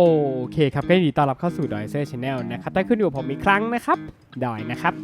โอเคครับก็ยินดีต้อนรับเข้าสู่ดอยเซอร์ชาแนลนะครับถ้าขึ้นอยู่กับผมอีกครั้งนะครับดอยนะครับ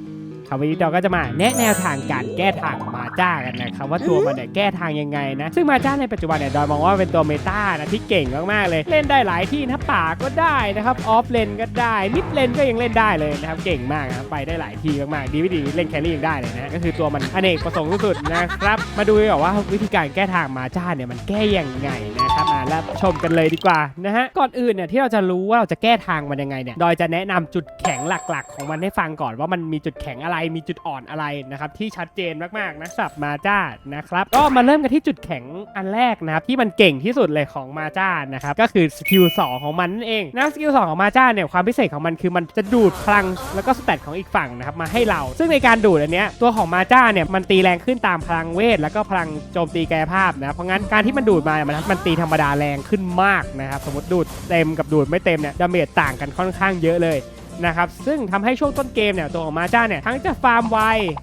ครับวันนี้เราก็จะมาแนะแนวทางการแก้ทางมาจ้ากันนะครับว่าตัวมันเนี่ยแก้ทางยังไงนะ ซึ่งมาจ้าในปัจจุบันเนี่ยดอยมองว่าเป็นตัวเมตานะที่เก่งมากๆเลย เล่นได้หลายที่นะป่าก็ได้นะครับออฟเลนก็ได้มิดเลนก็ยังเล่นได้เลยนะครับเก่งมากนะครับไปได้หลายที่มากๆดีไม่ดีเล่นแครี่ยังได้เลยนะก็คือตัวมันอเนกประสงค์สุดๆนะครับมาดูดีกว่าว่าวิธีการแก้ทางมาจ้าเนี่ยมันแก้ยังไงนะ ครับมาแล้วชมกันเลยดีกว่านะฮะก่อนอื่นเนี่ยที่เราจะรู้ว่าเราจะแก้ทางมันยังไงเนี่ยดอยจะแนะนำจุดแข็งหลักๆ ของมันให้ฟังก่อนว่ามันมีจุดแข็งอะไรมีจุดอ่อนอะไรนะครับที่ชัดเจนมากๆนะสับมาจ้านะครับก็มาเริ่มกันที่จุดแข็งอันแรกนะครับที่มันเก่งที่สุดเลยของมาจ้านะครับก็คือสกิล2ของมันนั่นเองนะสกิล2ของมาจ้าเนี่ยความพิเศษของมันคือมันจะดูดพลังแล้วก็สเตตของอีกฝั่งนะครับมาให้เรา ซึ่งในการดูดอันเนี้ยตัวของมาจ้าเนี่ยมันตีแรงขึ้นตามพลังเวท แล้วก็พลังโจมตีกายภาพนะเพราะงั้นการที่มันดูดมามันมันตีธรรมดาแรงขึ้นมากนะครับ สมมติดูดเต็มกับดูดไม่เต็มเนี่ยดาเมจต่างกันค่อนข้างเยอะเลย นะครับ ซึ่งทำให้ช่วงต้นเกมเนี่ยตัวของมาจ้าเนี่ยทั้งจะฟาร์มไว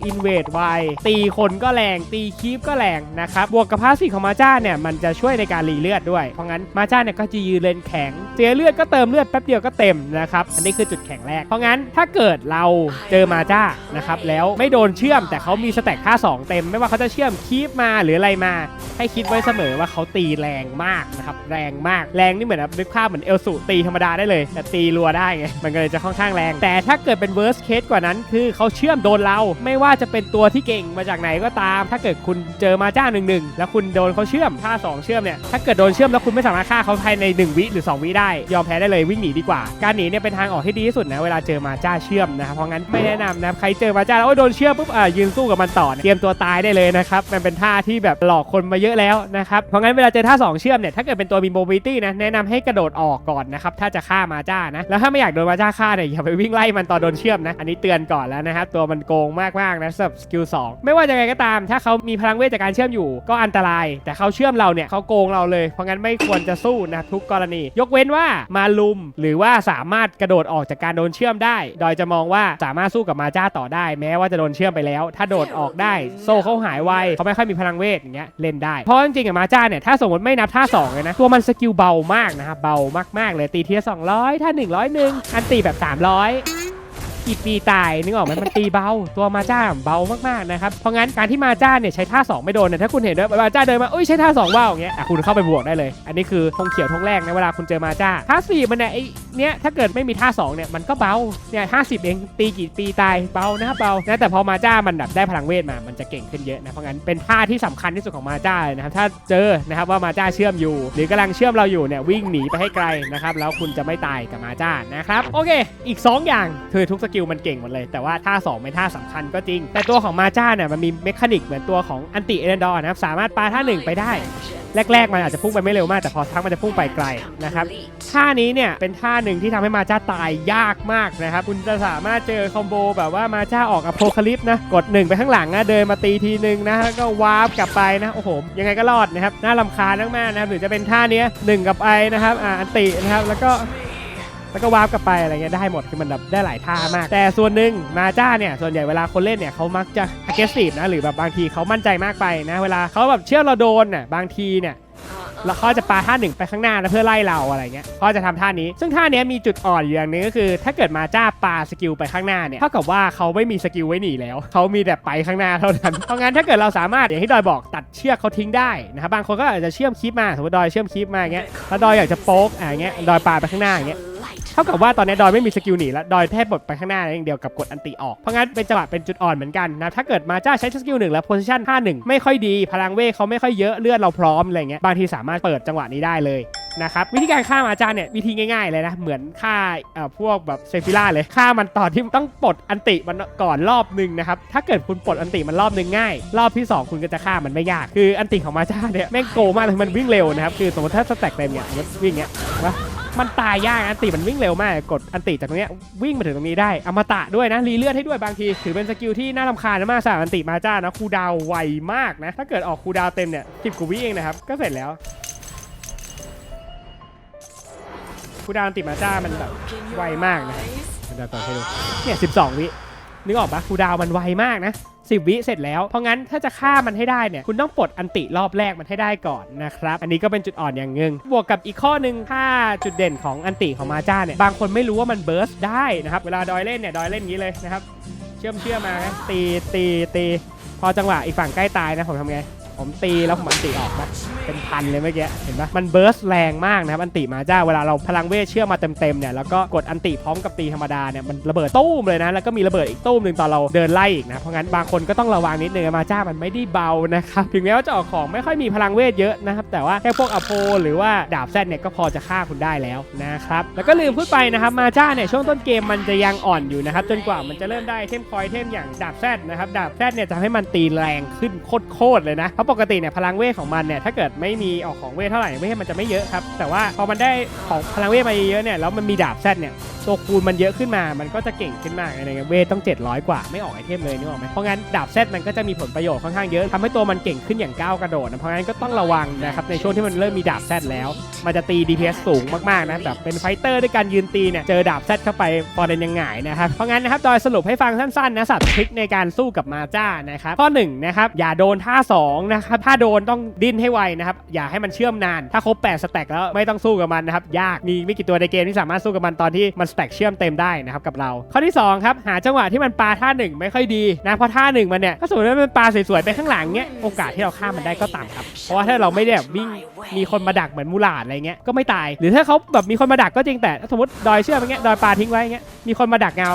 อินเวดไวตีคนก็แรง ตีคีปก็แรงนะครับ บวกกับพาสซีของมาจ้าเนี่ยมันจะช่วยในการรีเลือดด้วย เพราะงั้นมาจ้าเนี่ยก็จะยืนเลนแข็งเสียเลือดก็เติมเลือดแป๊บเดียวก็เต็มนะครับ อันนี้คือจุดแข็งแรก เพราะงั้นถ้าเกิดเราเจอมาจ้านะครับแล้วไม่โดนเชื่อมแต่เขามีสแต็กค่า2เต็ม ไม่ว่าเขาจะเชื่อมคีปมาหรืออะไรมา ให้คิดไว้เสมอว่าเขาตีแรงมากนะครับแรงมากแรงนี่เหมือนนึกภาพเหมือนเอลสูตีธรรมดาได้เลยแต่ตีรัวได้ไงมันก็เลยจะค่อนข้างแรง แต่ถ้าเกิดเป็น worst case กว่านั้น คือเขาเชื่อมโดนเรา ไม่ว่าจะเป็นตัวที่เก่งมาจากไหนก็ตาม ถ้าเกิดคุณเจอมาจ้าหนึ่งหนึ่งแล้วคุณโดนเขาเชื่อมท่าสองเชื่อมเนี่ยถ้าเกิดโดนเชื่อมแล้วคุณไม่สามารถฆ่าเขาภายใน 1 วิหรือ 2 วิได้ ยอมแพ้ได้เลยวิ่งหนีดีกว่า การหนีเนี่ยเป็นทางออกที่ดีที่สุดนะเวลาเจอมาจ้าเชื่อมนะครับเพราะงั้นไม่แนะนำนะใครเจอมาจ้าแล้วโอ้ยโดนเชื่อมปุ๊บอ่ายืนสู้กับมันต่อเตรียมตัวตายได้เลยนะครับมันเป็นท่าที่แบบหลอกคนมาเยอะแล้วนะครับเพราะงั้นเวลาเจอท่าสองเชื่อมเนี่ยถ้าเกิดเป็นตัวมีโมบิลิตี้นะแนะนำให้กระโดดออกก่อนนะครับถ้าจะฆ่ามาจ้านะแล้วถ้าไม่อยากโดนมาจ้าฆ่าเนี่ยอย่าไปวิ่งไล่มันตอนโดนเชื่อมนะ อันนี้เตือนก่อนแล้วนะครับ ตัวมันโกงมากๆนะสำหรับสกิล2ไม่ว่าจะไงก็ตาม ถ้าเขามีพลังเวทจากการเชื่อมอยู่ ก็อันตราย แต่เขาเชื่อมเราเนี่ยเขาโกงเราเลย เพราะงั้นไม่ควรจะสู้นะทุกกรณี ยกเว้นว่ามาลุมหรือว่าสามารถกระโดดออกจากการโดนเชื่อมได้โดยจะมองว่าสามารถสู้กับมาจ้าต่อได้ แม้ว่าจะโดนเชื่อมไปแล้ว ถ้าโดดออกได้ โซ่เขาหายไวเขาไม่ค่อยมีพลังเวทอย่างเงี้ยเล่นได้เพราะจริงๆกับมาจ้าเนี่ยถ้าสมมติไม่นับท่าสองเลยนะตัวมันสกิลเบามากนะครับเบามากๆเลยตีเทียสองร้อยถ้า 100หนึ่งอันตีแบบร้อย กี่ปีตายนึกออกไหมมันตีเบา ตัวมาจ้าเบามากๆนะครับเพราะงั้นการที่มาจ้าเนี่ยใช้ท่า 2 ไม่โดนเนี่ยถ้าคุณเห็นด้วยมาจ้าเดินมาเอ้ยใช้ท่า2ว่าอย่างเงี้ยอะคุณเข้าไปบวกได้เลย อันนี้คือธงเขียวธงแรกนะเวลาคุณเจอมาจ้าท่าสี่มันเนี่ยไอเนี้ยถ้าเกิดไม่มีท่า2เนี่ยมันก็เบาเนี่ยห้าสิบเองตีกี่ปีตายเบานะครับเบานะแต่พอมาจ้ามันแบบได้พลังเวทมามันจะเก่งขึ้นเยอะนะเพราะงั้นเป็นท่าที่สำคัญที่สุดของมาจ้าเลยนะครับถ้าเจอนะครับว่ามาจ้าเชื่อมอยู่ หรือกำลังเชื่อมเราอยู่เนี่ยวิ่งหนีไปให้ไกลนะครับแล้วคุณจะไม่ตายกับมาจ้านะครับโอเค อีก 2 อย่างคือทุกสกิลมันเก่งหมดเลย แต่ว่าท่า2เป็นท่าสำคัญก็จริง แต่ตัวของมาจ้าเนี่ยมันมีเมคานิกเหมือนตัวของอันติเอเนดอร์นะครับสามารถปาท่า1ไปได้แรกๆ มันอาจจะพุ่งไปไม่เร็วมาก แต่พอทักมันจะพุ่งไปไกลนะครับท่านี้เนี่ยเป็นท่าหนึ่งที่ทำให้มาจ้าตายยากมากนะครับคุณจะสามารถเจอคอมโบแบบว่ามาจ้าออกอโพคาลิปนะกด 1 ไปข้างหลังนะเดินมาตีทีนึงนะแล้วก็วาร์ปกลับไปนะโอ้โหยังไงก็รอดนะครับน่าลำคาญมากๆนะครับหรือจะเป็นท่านี้หนึ่งกับไอนะครับอ่าอันตินะครับแล้วก็ แล้วก็วาร์ปกลับไปอะไรเงี้ยได้หมดคือมันแบบได้หลายท่ามาก แต่ส่วนหนึ่งมาจ้าเนี่ยส่วนใหญ่เวลาคนเล่นเนี่ยเขามักจะ aggressive นะหรือแบบบางทีเขามั่นใจมากไปนะ เวลาเขาแบบเชื่อเราโดนน่ะบางทีเนี่ยแล้วเขาจะปาท่าหนึ่งไปข้างหน้านะเพื่อไล่เราอะไรเงี้ยเขาจะทำท่านี้ ซึ่งท่านี้มีจุดอ่อนอยู่อย่างหนึงก็คือ ถ้าเกิดมาจ้าปาสกิลไปข้างหน้าเนี่ยเท่ากับว่าเขาไม่มีสกิลไว้หนีแล้ว เขามีแต่ไปข้างหน้าเท่านั้น เพราะงั้นถ้าเกิดเราสามารถอย่างที่ดอยบอกตัดเชือกเขาทิ้งได้นะครับบางคนก็อาจจะเชื่อมคลิปมาสมมติดอยเชื่อมคลิปมาอย่างเงี้ยแล้วดอยอยากจะโป๊กอะอย่าเงี้ยดอยปาไปข้างหน้าอย่างเงี้ย เท่ากับว่าตอนนี้ดอยไม่มีสกิลหนีแล้วดอยแทบบดไปข้างหน้าอย่างเดียวกับกดอันติออก เพราะงั้นเป็นจังหวะเป็นจุดอ่อนเหมือนกันนะ ถ้าเกิดมาจ้าใช้สกิลหนึ่งแล้วโพซิชันท่าหนึ่งไม่ค่อยดี พลังเวทเขาไม่ค่อยเยอะเลือดเราพร้อมอะไรเงี้ยบางทีสามารถเปิดจังหวะนี้ได้เลยนะครับวิธีการฆ่ามาจ้าเนี่ยวิธีง่ายๆเลยนะเหมือนฆ่าเอ่อพวกแบบเซฟิล่าเลยฆ่ามันตอนที่ต้องปลดอันติมันก่อนรอบหนึ่งนะครับถ้าเกิดคุณปลดอันติมันรอบหนึ่งง่าย รอบที่สองคุณก็จะฆ่ามันไม่ยาก คืออันติของมาจ้าเนี่ยแม่งโกมากเลยมันวิ่งเร็วนะครับคือสมมติถ้าสแต็กเต็มเนี่ยมันวิ่งเงี้ยว่า มันตายยากอันติมันวิ่งเร็วมากกดอันติจากตรงเนี้ยวิ่งมาถึงตรงนี้ได้อมตะด้วยนะรีเลือดให้ด้วยบางที ถือเป็นสกิลที่น่ารำคาญมากสำหรับอันติมาจ้านะคูดาวไวมากนะ ถ้าเกิดออกคูดาวเต็มเนี่ยสิบกว่าวิเองนะครับก็เสร็จแล้วคูดาวอันติมาจ้ามันแบบไวมากนะครับเดี๋ยวต่อให้ดูเนี่ยสิบสองวิ นึกออกปะคูดาวมันไวมากนะสิบวิเสร็จแล้วเพราะงั้นถ้าจะฆ่ามันให้ได้เนี่ยคุณต้องปลดอันติรอบแรกมันให้ได้ก่อนนะครับ อันนี้ก็เป็นจุดอ่อนอย่างหนึ่งบวกกับอีกข้อหนึ่งถ้าจุดเด่นของอันติของมาจ้าเนี่ยบางคนไม่รู้ว่ามันเบิร์สได้นะครับเวลาดอยเล่นเนี่ยดอยเล่นอย่างนี้เลยนะครับเชื่อมเชื่อมมาตีตีตีพอจังหวะอีกฝั่งใกล้ตายนะผมทำไง ผมตีแล้วผมอันติออกนะเป็นพันเลยเมื่อกี้เห็นปะมันเบิร์สแรงมากนะครับอันติมาจ้าเวลาเราพลังเวทเชื่อมาเต็มๆเนี่ยแล้วก็กดอันติพร้อมกับตีธรรมดาเนี่ยมันระเบิดตู้มเลยนะแล้วก็มีระเบิดอีกตู้มหนึ่งตอนเราเดินไล่อีกนะเพราะงั้นบางคนก็ต้องระวังนิดนึงมาจ้ามันไม่ได้เบานะครับถึงแม้ว่าจะออกของไม่ค่อยมีพลังเวทเยอะนะครับแต่ว่าแค่พวกอโพหรือว่าดาบแซดเนี่ยก็พอจะฆ่าคุณได้แล้วนะครับแล้วก็ลืมพูดไปนะครับมาจ้าเนี่ยช่วงต้นเกมมันจะยังอ่อนอยู่นะครับจนกว่ามันจะเริ่มได้เทมคอยเทมอย่างดาบแซดนะครับดาบแซดเนี่ยจะให้มันตีแรงขึ้นโคตรๆเลยนะเพราะปกติเนี่ยพลังเวทของมันเนี่ยถ้าเกิดไม่มีออกของเวทเท่าไหร่เวทมันจะไม่เยอะครับแต่ว่าพอมันได้ของพลังเวทมาเยอะเนี่ยแล้วมันมีดาบแซดเนี่ยตัวคูณมันเยอะขึ้นมามันก็จะเก่งขึ้นมากอะไรเงี้ยเวทต้อง 700 กว่าไม่ออกไอเทมเลยนึกออกไหมเพราะงั้นดาบแซดมันก็จะมีผลประโยชน์ค่อนข้างเยอะทำให้ตัวมันเก่งขึ้นอย่างก้าวกระโดดนะเพราะงั้นก็ต้องระวังนะครับในช่วงที่มันเริ่มมีดาบแซดแล้ว มันจะตี DPS สูงมากๆนะแบบเป็นไฟเตอร์ด้วยการยืนตีเนี่ยเจอดาบแซดเข้าไปฟอร์เรนยังหงายนะครับเพราะงั้นนะครับโดยสรุปให้ฟังสั้นๆนะสับทริคในการสู้กับมาจ้านะครับข้อ1นะครับอย่าโดนท่า2นะครับ ถ้าโดนต้องดิ้นให้ไวนะครับ อย่าให้มันเชื่อมนาน ถ้าครบ8สแต็กแล้วไม่ต้องสู้กับมันนะครับ ยาก มีไม่กี่ตัวในเกมที่สามารถสู้กับมันตอนที่มันสแต็กเชื่อมเต็มได้นะครับกับเรา ข้อที่สองครับ หาจังหวะที่มันปลาท่าหนึ่งไม่ค่อยดีนะเพราะท่าหนึ่งมันเนี่ยถ้าสมมติว่ามันปลาสวยๆไปข้างหลังเงี้ยโอกาสที่เราฆ่ามันได้ก็ต่ำครับ เพราะว่าถ้าเราไม่ได้แบบวิ่งมีคนมาดักเหมือนมูลาดอะไรเงี้ยก็ไม่ตาย หรือถ้าเขาแบบมีคนมาดักก็จริงแต่ถ้าสมมติดอยเชื่อมอย่างเงี้ยดอยปลาทิ้งไว้เงี้ยมีคนมาดักเงา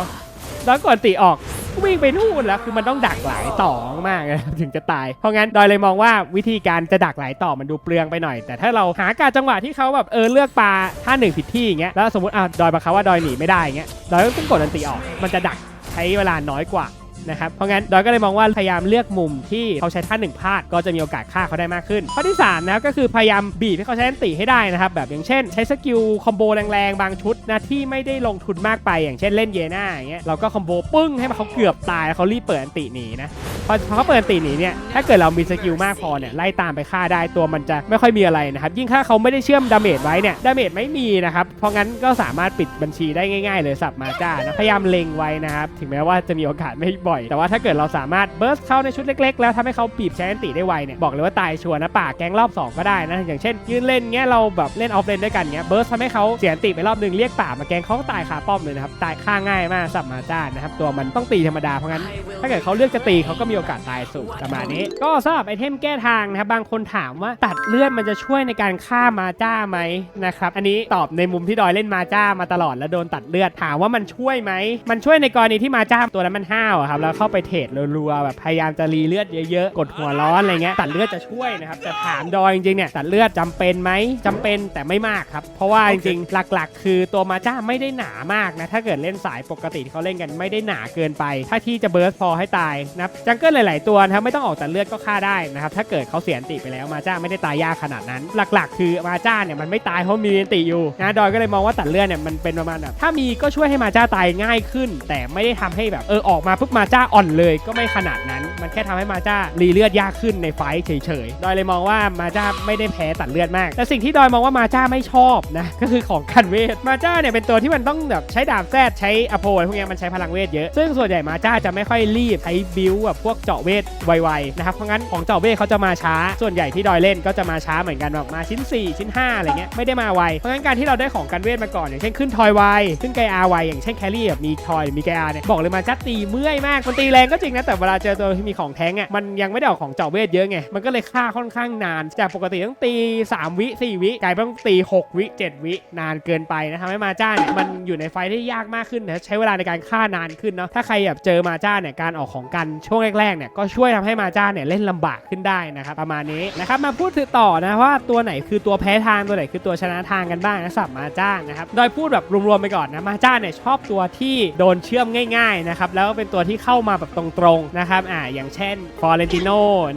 ดอยก่อนตีออก วิ่งไปนู่นแล้วคือมันต้องดักหลายต่อมากนะครับถึงจะตาย เพราะงั้นดอยเลยมองว่าวิธีการจะดักหลายต่อมันดูเปลืองไปหน่อย แต่ถ้าเราหาการจังหวะที่เขาแบบเออเลือกปลาท่าหนึ่งผิดที่อย่างเงี้ยแล้วสมมติอะดอยบังคับว่าดอยหนีไม่ได้อย่างเงี้ยดอยก็ต้องกดอันตีออก มันจะดักใช้เวลาน้อยกว่า นะครับ เพราะงั้นดอยก็เลยมองว่าพยายามเลือกมุมที่เขาใช้ท่าหนึ่งพลาดก็จะมีโอกาสฆ่าเขาได้มากขึ้น ข้อที่3นะครับก็คือพยายามบีบให้เขาใช้อันติให้ได้นะครับแบบอย่างเช่น ใช้สกิลคอมโบแรงๆบางชุดนะที่ไม่ได้ลงทุนมากไปอย่างเช่นเล่นเยน่าอย่างเงี้ยเราก็คอมโบปึ้งให้มันเขาเกือบตายแล้วเขารีบเปิดอันติหนีนะพอเขาเปิดอันติหนีเนี่ย ถ้าเกิดเรามีสกิลมากพอเนี่ย ไล่ตามไปฆ่าได้ตัวมันจะไม่ค่อยมีอะไรนะครับ ยิ่งถ้าเขาไม่ได้เชื่อมดาเมจไว้เนี่ย ดาเมจไม่มีนะครับ เพราะงั้นก็สามารถปิดบัญชีได้ง่าย ๆ เลยสับมาจ้านะ พยายามเล็งไว้นะครับ ถึงแม้ว่าจะมีโอกาสไม่บ่อยแต่ว่าถ้าเกิดเราสามารถเบิร์สเข้าในชุดเล็กๆ แล้วทำให้เขาปีบใช้อันติได้ไวเนี่ยบอกเลยว่าตายชัวร์นะป่าแก๊งรอบ 2 ก็ได้นะ อย่างเช่น ยืนเล่นเงี้ยเราแบบเล่นออฟเลนด้วยกันเงี้ยเบิร์สทำให้เขาเสียนติไปรอบหนึ่งเรียกป่ามาแก๊งเขาก็ตายคาป้อมเลยนะครับตายฆ่าง่ายมากสับมาจ้านะครับตัวมันต้องตีธรรมดาเพราะงั้น ถ้าเกิดเขาเลือกจะตีเขาก็มีโอกาสตายสูงประมาณนี้ ก็สำหรับไอเทมแก้ทางนะครับบางคนถามว่าตัดเลือดมันจะช่วยในการฆ่ามาจ้าไหมนะครับอันนี้ตอบในมุมที่ดอยเล่นมาจ้ามาตลอดแล้วโดนตัดเลือดถามว่ามันช่วยไหมมันช่วยในกรณีที่มาจ้าตัวนั้นมันห้าวครับแล้วเข้าไปเทรดรัวๆแบบพยายามจะรีเลือดเยอะๆ กดหัวร้อนอะไรเงี้ยตัดเลือดจะช่วยนะครับแต่ถามดอยจริงๆเนี่ยตัดเลือดจำเป็นไหมจำเป็นแต่ไม่มากครับ เพราะว่าจริงๆหลักๆ คือตัวมาจ้าไม่ได้หนามากนะถ้าเกิดเล่นสายปกติที่เขาเล่นกันไม่ได้หนาเกินไป ถ้าที่จะเบิร์สพอให้ตายนะจังเกิลหลายๆตัวนะครับไม่ต้องออกตัดเลือดก็ฆ่าได้นะครับถ้าเกิดเขาเสียนติไปแล้วมาจ้าไม่ได้ตายยากขนาดนั้น หลักๆ คือมาจ้าเนี่ยมันไม่ตายเพราะมีอันติอยู่นะดอยก็เลยมองว่าตัดเลือดเนี่ยมันเป็นประมาณแบบถ้ามีก็ช่วยให้มาจ้าตายง่ายขึ้น แต่ไม่ได้ทำให้แบบเออออกมาปุ๊บมาจ้าอ่อนเลยก็ไม่ขนาดนั้น มันแค่ทำให้มาจ้ารีเลือดยากขึ้นในไฟเฉยๆ ดอยเลยมองว่ามาจ้าไม่ได้แพ้ตัดเลือดมาก แต่สิ่งที่ดอยมองว่ามาจ้าไม่ชอบนะก็คือของกันเวทมาจ้าเนี่ยเป็นตัวที่มันต้องแบบใช้ดาบแซดใช้อโพอะไรพวกเนี้ยมันใช้พลังเวทเยอะ ซึ่งส่วนใหญ่มาจ้าจะไม่ค่อยรีบใช้บิวแบบพวกเจาะเวทไวๆนะครับเพราะงั้นของเจาะเวทเขาจะมาช้า ส่วนใหญ่ที่ดอยเล่นก็จะมาช้าเหมือนกันแบบมาชิ้น 4 ชิ้น 5 อะไรเงี้ยไม่ได้มาไวเพราะงั้นการที่เราได้ของกันเวทมาก่อนอย่างเช่นขึ้นทอยไวขึ้นไกอาไวอย่างเช่นแครี่แบบมีทอยมีไกอาเนี่ยบอกเลยมาจ้าตีเมื่อยมากมันตีแรงก็จริงนะแต่เวลาเจอตัวที่มีของแท้งอะมันยังไม่ได้ออกของเจาะเวทเยอะไงมันก็เลยฆ่าค่อนข้างนาน จากปกติต้องตี 3 วิ 4 วิกลายเป็นต้องตี 6 วิ 7 วิ นานเกินไปนะทำให้มาจ้าเนี่ยมันอยู่ในไฟที่ยากมากขึ้นนะใช้เวลาในการฆ่านานขึ้นเนาะถ้าใครแบบเจอมาจ้าเนี่ยการออกของกันช่วงแรกๆเนี่ยก็ช่วยทำให้มาจ้าเนี่ยเล่นลำบากขึ้นได้นะครับประมาณนี้นะครับมาพูดถึงต่อนะว่าตัวไหนคือตัวแพ้ทางตัวไหนคือตัวชนะทางกันบ้างนะสับมาจ้านะครับโดยพูดแบบรวมๆไปก่อนนะมาจ้าเนี่ยชอบตัวที่โดนเชื่อมง่ายๆนะครับแล้วก็เป็นตัวที่เข้ามาแบบตรงๆนะครับอ่าอย่างเช่นฟอเรนติโน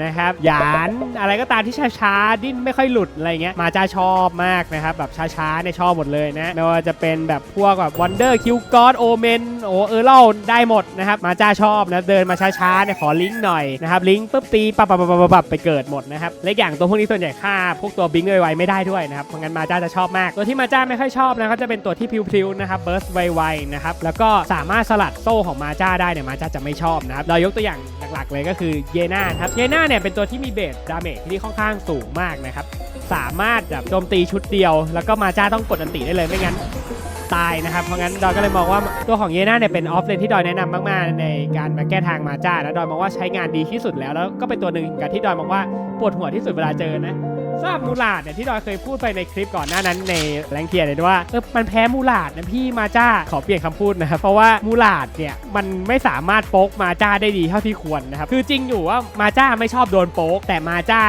นะครับหยานอะไรก็ตามที่ช้าๆดิ้นไม่ค่อยหลุดอะไรเงี้ยมาจ้าชอบมากนะครับแบบช้าๆเนี่ยชอบหมดเลยนะไม่ว่าจะเป็นแบบพวกแบบวันเดอร์คิวกอดโอเมนโอเออร์เล่าได้หมดนะครับมาจ้าชอบนะเดินมาช้าๆเนี่ยขอลิงก์หน่อยนะครับลิงก์ปุ๊บตีปับปับปับปับปับไปเกิดหมดนะครับและอย่างตัวพวกนี้ส่วนใหญ่ฆ่าพวกตัวบิงไวๆไม่ได้ด้วยนะครับเพราะงั้นมาจ้าจะชอบมากตัวที่มาจ้าไม่ค่อยชอบนะก็จะเป็นตัวที่พริ้วๆนะครับเบิร์สไวๆนะครับแล้วก็สามารถสลัดโซ่ของมาจ้าได้เนี่ยมาจ้าจะไม่ชอบนะครับ เรายกตัวอย่างหลักๆเลยก็คือเยน่าครับเยน่าเนี่ยเป็นตัวที่มีเบสดาเมจที่ค่อนข้างสูงมากนะครับ สามารถแบบโจมตีชุดเดียว แล้วก็มาจ้าต้องกดอันติได้เลยไม่งั้นตายนะครับ เพราะงั้นดอยก็เลยมองว่าตัวของเยน่าเนี่ยเป็นออฟเลนที่ดอยแนะนำมากๆ ในการมาแก้ทางมาจ้านะดอยมองว่าใช้งานดีที่สุดแล้วแล้วก็เป็นตัวหนึ่งกับที่ดอยมองว่าปวดหัวที่สุดเวลาเจอนะ สำหรับมูลาดเนี่ยที่ดอยเคยพูดไปในคลิปก่อนหน้านั้นในแรงเทียร์เลยว่าเออมันแพ้มูลาดนะพี่มาจ้าขอเปลี่ยนคำพูดนะครับเพราะว่ามูลาดเนี่ยมันไม่สามารถโป๊กมาจ้าได้ดีเท่าที่ควรนะครับคือจริงอยู่ว่ามาจ้าไม่ชอบโดนโป๊กแต่มาจ้า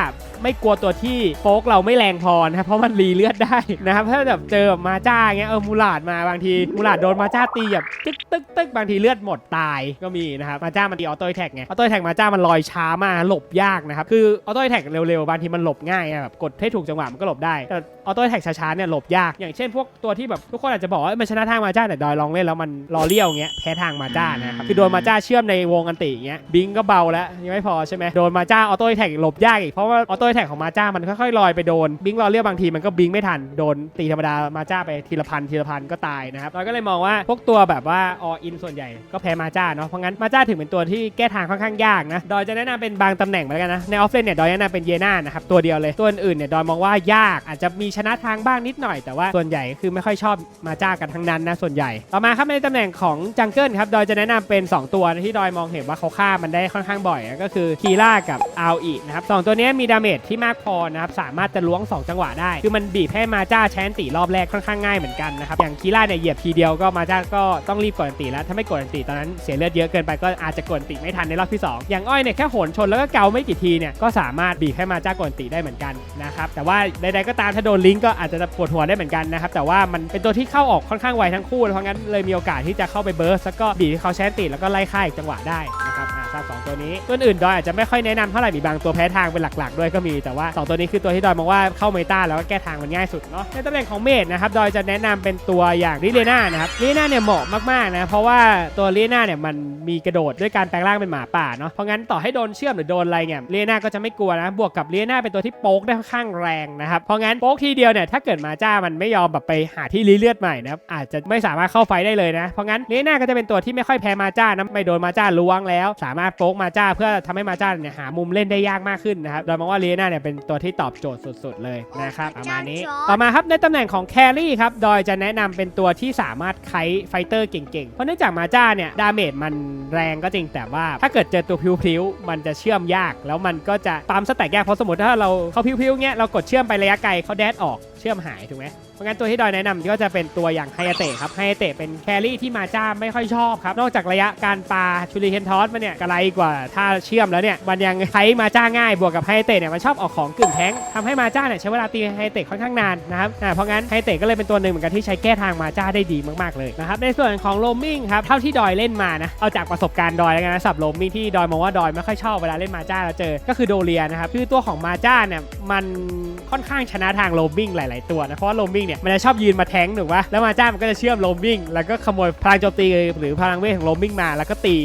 ไม่กลัวตัวที่โฟกเราไม่แรงพอนะครับเพราะมันรีเลือดได้นะครับถ้าแบบเจอแบบมาจ้าเงี้ยเออมูลาดมาบางทีมูลาดโดนมาจ้าตีแบบตึกตึกตึกบางทีเลือดหมดตายก็มีนะครับมาจ้ามันตีออโต้แท็กไงออโต้แท็กมาจ้ามันลอยช้ามากหลบยากนะครับคือออโต้แท็กเร็วๆบางทีมันหลบง่ายอะแบบกดให้ถูกจังหวะมันก็หลบได้แต่ออโต้แท็กช้าๆเนี่ยหลบยากอย่างเช่นพวกตัวที่แบบทุกคนอาจจะบอกว่ามันชนะทางมาจ้าแต่ดอยลองเล่นแล้วมันรอเลี้ยวเงี้ยแพ้ทางมาจ้านะครับคือโดนมาจ้าเชื่อมในวงอันติเงี้ยบิงก็เบาแล้วยังไม่พอใช่ไหมโดนมาจ้าออโต้แท็กหลบยากอีกเพราะว่าออโต้แท็กของมาจ้ามันค่อยๆลอยไปโดนบิงรอเลี้ยวบางทีมันก็บิงไม่ทันโดนตีธรรมดามาจ้าไปทีละพันทีละพันก็ตายนะครับเราก็เลยมองว่าพวกตัวแบบว่าออินส่วนใหญ่ก็แพ้มาจ้าเนาะเพราะงั้นมาจ้าถึงเป็นตัวที่แก้ทางค่อนข้างยากนะดอยจะแนะนำเป็นบางตำแหน่งเหมือนกันนะในออฟเลนเนี่ยดอยแนะนำเป็นเยน่านะครับตัวเดียวเลยตัวอื่นเนี่ยดอยมองว่ายากอาจจะมีชนะทางบ้างนิดหน่อยแต่ว่าส่วนใหญ่คือไม่ค่อยชอบมาจ้ากันทั้งนั้นนะส่วนใหญ่ ต่อมาครับในตำแหน่งของจังเกิลครับดอยจะแนะนำเป็น 2 ตัวที่ดอยมองเห็นว่าเขาฆ่ามันได้ค่อนข้างบ่อยก็คือคีร่ากับอาอีนะครับสองตัวนี้มีดาเมจที่มากพอนะครับสามารถจะล้วง 2 จังหวะได้ คือมันบีบให้มาจ้าแชนตีรอบแรกค่อนข้างง่ายเหมือนกันนะครับอย่างคีร่าเนี่ยเหยียบทีเดียวก็มาจ้าก็ต้องรีบกดอันติแล้วถ้าไม่กดอันติตอนนั้นเสียเลือดเยอะเกินไปก็อาจจะกดอันติไม่ทันในรอบที่สองอย่างอ้อยเนี่ยแค่โหนชนแล้วก็เกาไม่กี่ทีเนี่ยก็สามารถบีบให้มาจ้ากดอันติได้เหมือนกันนะครับแต่ว่าใดๆก็ตามถ้าโดนลิงก์ก็อาจจะปวดหัวได้เหมือนกันนะครับแต่ว่ามันเป็นตัวที่เข้าออกค่อนข้างไวทั้งคู่เพราะงั้นเลยมีโอกาสที่จะเข้าไปเบิร์สแล้วก็บีที่เขาแชนติแล้วก็ไล่ค่าอีกจังหวะได้นะครับอ่าซาสอง ตัวนี้ตัวอื่นดอยอาจจะไม่ค่อยแนะนำเท่าไหร่มีบางตัวแพ้ทางเป็นหลักๆ ด้วยก็มีแต่ว่าสองตัวนี้คือตัวที่ดอยมองว่าเข้าเมตาแล้วก็แก้ทางมันง่ายสุดเนาะในตำแหน่งของเมดนะครับดอยจะแนะนำเป็นตัวอย่างลิเลน่านะครับลิเลน่าเนี่ยเหมาะมากๆนะเพราะว่าตัวลิเลน่าเนี่ยมันมีกระโดดด้วยการแปลงร่างเป็นหมาป่าเนาะเพราะงั้นต่อให้โดนเชื่อมหรือโดนอะไรเนี่ยลิเลน่าก็จะไม่กลัวนะบวกกับลิเลน่าเป็นตัวที่โป๊กได้ค่อนข้างแรงนะครับเพราะงั้นโป๊กทีเดียวเนี่ยถ้าเกิดมาจ้ามันไม่ยอมแบบไปหาที่รีเลือดใหม่นะครับอาจจะไม่สามารถเข้าไฟได้เลยนะเพราะงั้นลิเลน่าก็จะเป็นตัวที่ไม่ค่อยแพ้มาจ้านะไม่โดนมาจ้าล้วงแล้ว สามารถโป๊กมาจ้าเพื่อทำให้มาจ้าเนี่ยหามุมเล่นได้ยากมากขึ้นนะครับโดยมองว่าลิเลน่าเนี่ยเป็นตัวที่ตอบโจทย์สุดๆเลยนะครับประมาณนี้ ต่อมาครับในตำแหน่งของแครี่ครับดอยจะแนะนำเป็นตัวที่สามารถไคไฟเตอร์เก่งๆ เพราะเนื่องจากมาจ้าเนี่ยดาเมจมันแรงก็จริงแต่ว่า ถ้าเกิดเจอตัวพริ้วๆมันจะเชื่อมยาก แล้วมันก็จะตามสแต็กยากเพราะสมมติถ้าเราเขาพริ้วๆเงี้ยเรากดเชื่อมไประยะไกลเขาแดดออกเชื่อมหายถูกไหมเพ ราะงั้นตัวที่ดอยแนะนำก็จะเป็นตัวอย่างไฮเตะครับไฮเตะเป็นแครี่ที่มาจ้าไม่ค่อยชอบครับ นอกจากระยะการปาชูริเคนทอสมันเนี่ยไกลกว่าถ้าเชื่อมแล้วเนี่ยมันยังไคมาจ้าง่ายบวกกับไฮเตะเนี่ยมันชอบออกของกึ่งแท้งทำให้มาจ้าเนี่ยใช้เวลาตีไฮเตะค่อนข้างนานนะครับเพราะงั้นไฮเตะก็เลยเป็นตัวหนึ่งเหมือนกันที่ใช้แก้ทางมาจ้าได้ดีมากๆเลยนะครับในส่วนของโรมมิ่งครับเท่าที่ดอยเล่นมานะเอาจากประสบการณ์ดอยแล้วกันนะสับโรมมิ่งที่ดอยมองว่าดอยไม่ค่อยชอบเวลาเล่นมาจ้าแล้วเจอ ก็คือโดเรียนะครับคือตัวของมาจ้าเนี่ยมันค่อนข้างชนะทางโรมมิ่งหลาย ๆ ตัวนะเพราะว่าโรมมิ่งเนี่ยมันจะชอบยืนมาแทงถูกปะแล้วมาจ้ามันก็จะเชื่อมโรมมิ่ง แล้วก็ขโมยพลังโจมตีหรือพลังเวทของโรมมิ่งมาแล้วก็ตี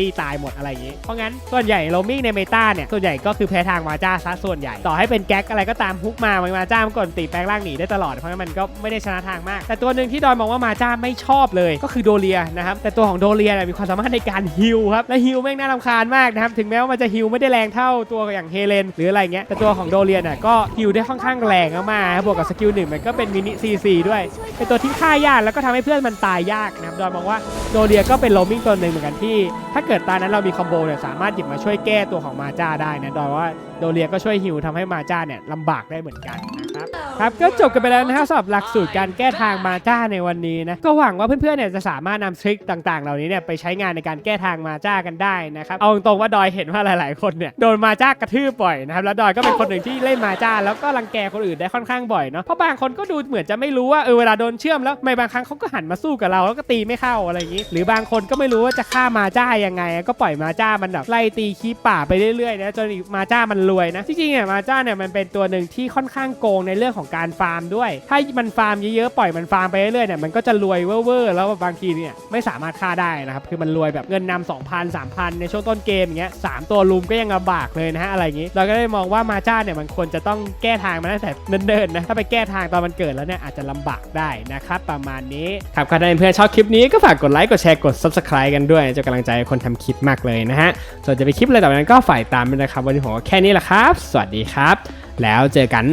รี่ตายหมดอะไรอย่างงี้ เพราะงั้นส่วนใหญ่โรมิ่งในเมตาเนี่ยส่วนใหญ่ก็คือแพ้ทางมาจ้าซะส่วนใหญ่ต่อให้เป็นแก๊กอะไรก็ตามฮุกมามาจ้ามันกดตีแปลงร่างหนีได้ตลอดเพราะงั้นมันก็ไม่ได้ชนะทางมาก แต่ตัวหนึ่งที่ดอยมองว่ามาจ้าไม่ชอบเลยก็คือโดเรียนะครับแต่ตัวของโดเรียเนี่ยมีความสามารถในการฮิลครับและฮิลแม่งน่ารำคาญมากนะครับถึงแม้ว่ามันจะฮิลไม่ได้แรงเท่าตัวอย่างเฮเลนหรืออะไรเงี้ยแต่ตัวของโดเรียเนี่ยก็ฮิลได้ค่อนข้างแรงมากครับบวกกับสกิลหนึ่งมันก็เป็นมินิซีซีด้วย เป็นตัวที่ฆ่ายากแล้วก็ทำให้เพื่อนมันตายยากนะครับดอยมองว่าโดเรียก็เป็นโรมมิ่งตัวหนึ่งเหมือนกันที่ถ้าเกิดตานั้นเรามีคอมโบเนี่ยสามารถหยิบมาช่วยแก้ตัวของมาจ้าได้นะดอยว่าโดเรียก็ช่วยฮิวทำให้มาจ้าเนี่ยลำบากได้เหมือนกันนะครับครับก็จบกันไปแล้วนะครับสำหรับหลักสูตรการแก้ทางมาจ้าในวันนี้นะก็หวังว่าเพื่อนๆเนี่ยจะสามารถนำทริคต่างๆ เหล่านี้เนี่ยไปใช้งานในการแก้ทางมาจ้ากันได้นะครับเอาตรงๆว่าดอยเห็นว่าหลายๆ คนเนี่ยโดนมาจ้ากระทืบบ่อยนะครับแล้วดอยก็เป็นคนหนึ่งที่เล่นมาจ้าแล้วก็รังแกคนอื่นได้ค่อนข้างบ่อยเนาะเพราะบางคนก็ดูเหมือนจะไม่รู้ว่าเออเวลาโดนเชื่อมแล้วไม่บางครั้งเขาก็หันมาสู้กับเราแล้วก็ตีไม่เข้าอะไรอย่างนี้ หรือบางคนก็ไม่รู้ว่าจะฆ่ามาจ้ายังไง ก็ปล่อยมาจ้ามันแบบไล่ตีคีป่าไปเรื่อยๆนะจนมาจ้ามันรวยนะจริงๆเนี่ยมาจ้าเนี่ยมันเป็นตัวหนึ่งที่ค่อนข้างโกงในเรื่องของการฟาร์มด้วย ถ้ามันฟาร์มเยอะๆปล่อยมันฟาร์มไปเรื่อยๆเนี่ยมันก็จะรวยเว่อร์ๆแล้วบางทีเนี่ยไม่สามารถฆ่าได้นะครับคือมันรวยแบบเงินนำ2,000 3,000 ในช่วงต้นเกมอย่างเงี้ยสามตัวลุมก็ยังลำบากเลยนะฮะอะไรอย่างงี้ เราก็เลยมองว่ามาจ้าเนี่ยมันควรจะต้องแก้ทางมาตั้งแต่เนิ่นๆนะถ้าไปแก้ทางตอนมันเกิดแล้วเนี่ยอาจจะลำบากได้นะครับประมาณนี้ครับก็ถ้เพื่อนชอบคลิปนี้ก็ฝากกดไลค์กดแชร์กด subscribe กันด้วยจะกำลังใจคนทำคลิปมากเลยนะฮะส่วนจะไปคลิปอะไรต่อไปนั้นก็ฝ่ายตามด้วยนะครับวันนี้ผมแค่นี้ละครับ สวัสดีครับ แล้วเจอกัน